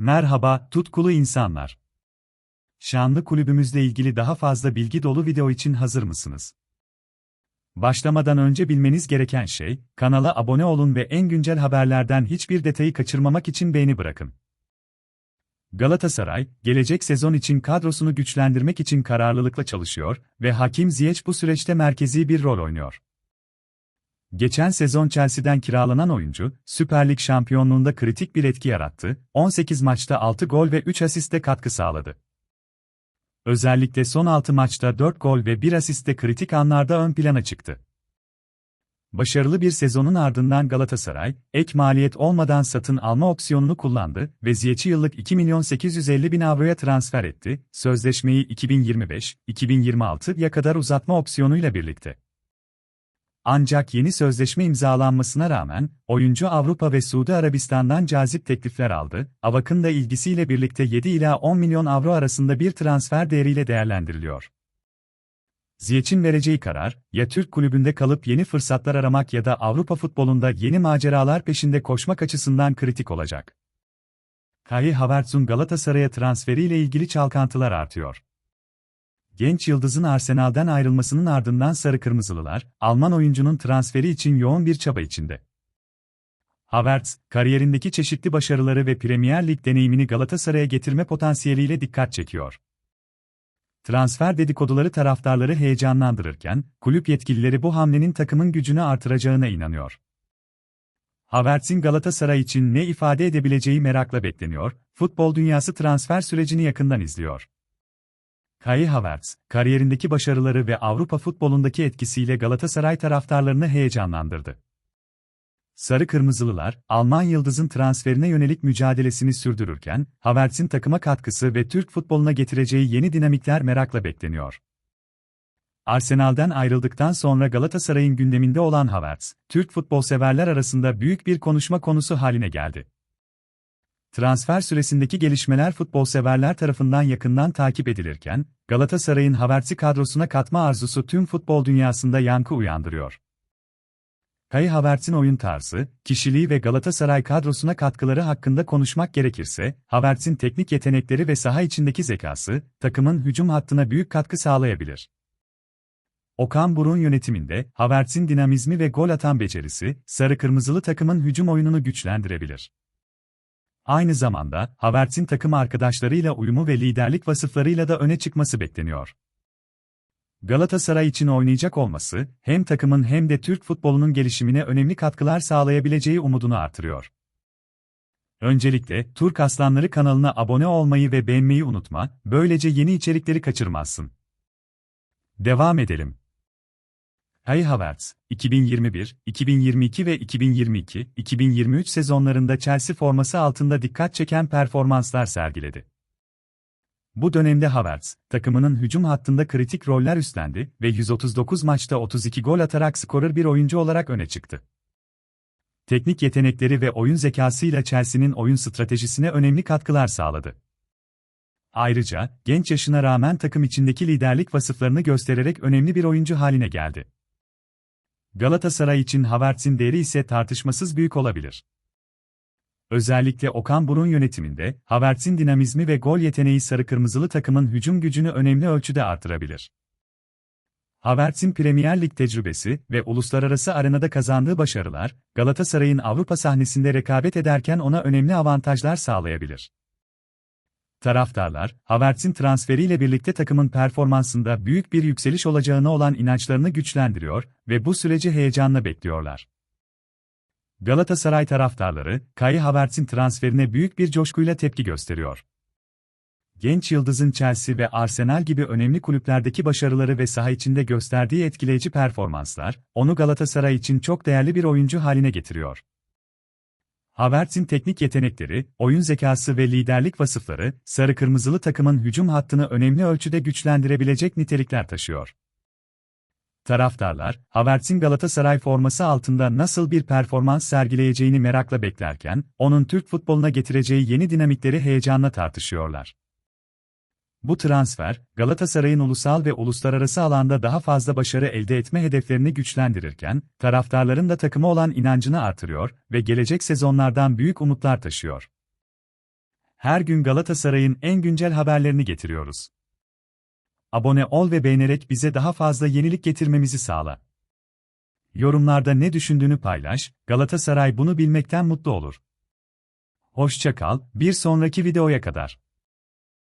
Merhaba, tutkulu insanlar. Şanlı kulübümüzle ilgili daha fazla bilgi dolu video için hazır mısınız? Başlamadan önce bilmeniz gereken şey, kanala abone olun ve en güncel haberlerden hiçbir detayı kaçırmamak için beğeni bırakın. Galatasaray, gelecek sezon için kadrosunu güçlendirmek için kararlılıkla çalışıyor ve Hakim Ziyech bu süreçte merkezi bir rol oynuyor. Geçen sezon Chelsea'den kiralanan oyuncu, Süper Lig şampiyonluğunda kritik bir etki yarattı, 18 maçta 6 gol ve 3 asiste katkı sağladı. Özellikle son 6 maçta 4 gol ve 1 asiste kritik anlarda ön plana çıktı. Başarılı bir sezonun ardından Galatasaray, ek maliyet olmadan satın alma opsiyonunu kullandı ve Ziyech'i yıllık 2 milyon 850 bin avroya transfer etti, sözleşmeyi 2025-2026'ya kadar uzatma opsiyonuyla birlikte. Ancak yeni sözleşme imzalanmasına rağmen, oyuncu Avrupa ve Suudi Arabistan'dan cazip teklifler aldı, Avak'ın da ilgisiyle birlikte 7 ila 10 milyon avro arasında bir transfer değeriyle değerlendiriliyor. Ziyech'in vereceği karar, ya Türk kulübünde kalıp yeni fırsatlar aramak ya da Avrupa futbolunda yeni maceralar peşinde koşmak açısından kritik olacak. Kai Havertz'un Galatasaray'a transferiyle ilgili çalkantılar artıyor. Genç yıldızın Arsenal'den ayrılmasının ardından Sarı Kırmızılılar, Alman oyuncunun transferi için yoğun bir çaba içinde. Havertz, kariyerindeki çeşitli başarıları ve Premier Lig deneyimini Galatasaray'a getirme potansiyeliyle dikkat çekiyor. Transfer dedikoduları taraftarları heyecanlandırırken, kulüp yetkilileri bu hamlenin takımın gücünü artıracağına inanıyor. Havertz'in Galatasaray için ne ifade edebileceği merakla bekleniyor, futbol dünyası transfer sürecini yakından izliyor. Kai Havertz, kariyerindeki başarıları ve Avrupa futbolundaki etkisiyle Galatasaray taraftarlarını heyecanlandırdı. Sarı Kırmızılılar, Alman yıldızın transferine yönelik mücadelesini sürdürürken, Havertz'in takıma katkısı ve Türk futboluna getireceği yeni dinamikler merakla bekleniyor. Arsenal'den ayrıldıktan sonra Galatasaray'ın gündeminde olan Havertz, Türk futbol severler arasında büyük bir konuşma konusu haline geldi. Transfer süresindeki gelişmeler futbol severler tarafından yakından takip edilirken, Galatasaray'ın Havertz'i kadrosuna katma arzusu tüm futbol dünyasında yankı uyandırıyor. Kai Havertz'in oyun tarzı, kişiliği ve Galatasaray kadrosuna katkıları hakkında konuşmak gerekirse, Havertz'in teknik yetenekleri ve saha içindeki zekası, takımın hücum hattına büyük katkı sağlayabilir. Okan Burun yönetiminde, Havertz'in dinamizmi ve gol atan becerisi, sarı kırmızılı takımın hücum oyununu güçlendirebilir. Aynı zamanda, Havertz'in takım arkadaşlarıyla uyumu ve liderlik vasıflarıyla da öne çıkması bekleniyor. Galatasaray için oynayacak olması, hem takımın hem de Türk futbolunun gelişimine önemli katkılar sağlayabileceği umudunu artırıyor. Öncelikle, Türk Aslanları kanalına abone olmayı ve beğenmeyi unutma, böylece yeni içerikleri kaçırmazsın. Devam edelim. Kai Havertz, 2021, 2022 ve 2022-2023 sezonlarında Chelsea forması altında dikkat çeken performanslar sergiledi. Bu dönemde Havertz, takımının hücum hattında kritik roller üstlendi ve 139 maçta 32 gol atarak skorer bir oyuncu olarak öne çıktı. Teknik yetenekleri ve oyun zekasıyla Chelsea'nin oyun stratejisine önemli katkılar sağladı. Ayrıca, genç yaşına rağmen takım içindeki liderlik vasıflarını göstererek önemli bir oyuncu haline geldi. Galatasaray için Havertz'in değeri ise tartışmasız büyük olabilir. Özellikle Okan Burun yönetiminde, Havertz'in dinamizmi ve gol yeteneği sarı kırmızılı takımın hücum gücünü önemli ölçüde artırabilir. Havertz'in Premier Lig tecrübesi ve uluslararası arenada kazandığı başarılar, Galatasaray'ın Avrupa sahnesinde rekabet ederken ona önemli avantajlar sağlayabilir. Taraftarlar, Havertz'in transferiyle birlikte takımın performansında büyük bir yükseliş olacağına olan inançlarını güçlendiriyor ve bu süreci heyecanla bekliyorlar. Galatasaray taraftarları, Kai Havertz'in transferine büyük bir coşkuyla tepki gösteriyor. Genç yıldızın Chelsea ve Arsenal gibi önemli kulüplerdeki başarıları ve saha içinde gösterdiği etkileyici performanslar, onu Galatasaray için çok değerli bir oyuncu haline getiriyor. Havertz'in teknik yetenekleri, oyun zekası ve liderlik vasıfları, sarı kırmızılı takımın hücum hattını önemli ölçüde güçlendirebilecek nitelikler taşıyor. Taraftarlar, Havertz'in Galatasaray forması altında nasıl bir performans sergileyeceğini merakla beklerken, onun Türk futboluna getireceği yeni dinamikleri heyecanla tartışıyorlar. Bu transfer, Galatasaray'ın ulusal ve uluslararası alanda daha fazla başarı elde etme hedeflerini güçlendirirken, taraftarların da takıma olan inancını artırıyor ve gelecek sezonlardan büyük umutlar taşıyor. Her gün Galatasaray'ın en güncel haberlerini getiriyoruz. Abone ol ve beğenerek bize daha fazla yenilik getirmemizi sağla. Yorumlarda ne düşündüğünü paylaş, Galatasaray bunu bilmekten mutlu olur. Hoşça kal, bir sonraki videoya kadar.